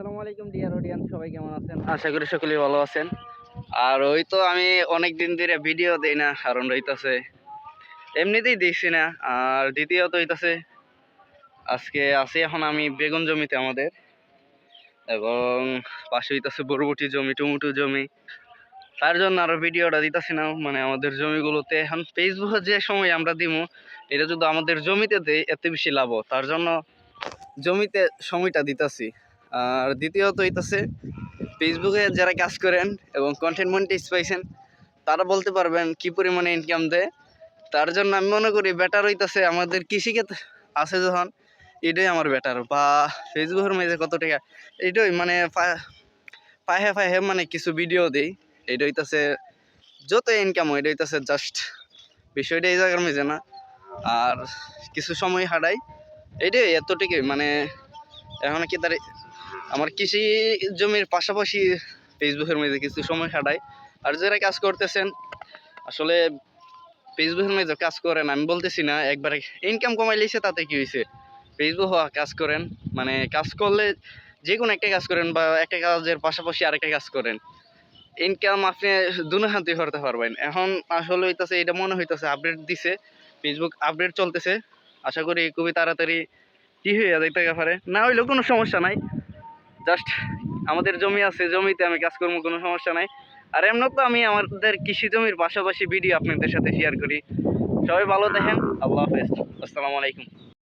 আসসালামু আলাইকুম dear audience সবাই কেমন আছেন? আশা করি সকলেই ভালো আছেন। আর ওই তো আমি অনেক দিন ধরে ভিডিও দেই না, কারণ রইতাছে, এমনিতেই দেখছি না। আর দ্বিতীয়ত হইতাছে, আজকে আছি এখন আমি বেগুন জমিতে আমাদের, এবং পাশে হইতাছে বরবটি জমি, টুমুটু জমি। তার জন্য আরও ভিডিওটা দিতেছি না মানে আমাদের জমিগুলোতে এখন ফেসবুকে যে সময় আমরা দিমু, এটা যদি আমাদের জমিতে দেয় এত বেশি লাভ তার জন্য জমিতে সময়টা দিতাছি। আর দ্বিতীয়ত হইতাছে ফেসবুকে যারা কাজ করেন এবং কন্টেন্ট মনিটাইজ পাইছেন, তারা বলতে পারবেন কি পরিমাণে ইনকাম দেয়। তার জন্য আমি মনে করি বেটার হইতাছে আমাদের কৃষিকে আছে যখন, এটাই আমার বেটার বা ফেসবুকের মাঝে কত টাকা, এটাই মানে পায়ে পায়ে মানে কিছু ভিডিও দেই, এটা হইতাছে যত ইনকাম হয়, এটা হইতেছে জাস্ট বিষয়টা এই জায়গার মেঝে না। আর কিছু সময় হারাই এটাই এতটুকুই মানে এখন কি তার আমার কৃষি জমির পাশাপাশি ফেসবুকের মধ্যে কিছু সময় কাটাই। আর যারা কাজ করতেছেন, আসলে ফেসবুকের মধ্যে কাজ করেন, আমি বলতেছি না, একবারে ইনকাম কমাই লিছে, তাতে কি হয়েছে ফেসবুক হওয়া কাজ করেন মানে কাজ করলে যে কোনো একটা কাজ করেন বা একটা কাজের পাশাপাশি আরেকটা কাজ করেন। ইনকাম আপনি দুনো হাতে করতে পারবেন। এখন আসলে হইতেছে, এটা মনে হইতেছে আপডেট দিছে ফেসবুক আপডেট চলতেছে। আশা করি খুবই তাড়াতাড়ি কি হয়ে যাইতে পারে না হইলেও কোনো সমস্যা নাই। জাস্ট আমাদের জমি আছে, জমিতে আমি কাজ করব, কোনো সমস্যা নাই। আর এমন তো আমি আমাদের কৃষি জমির পাশাপাশি ভিডিও আপনাদের সাথে শেয়ার করি। সবাই ভালো দেখেন আল্লাহ হাফেজ। আসসালামু আলাইকুম।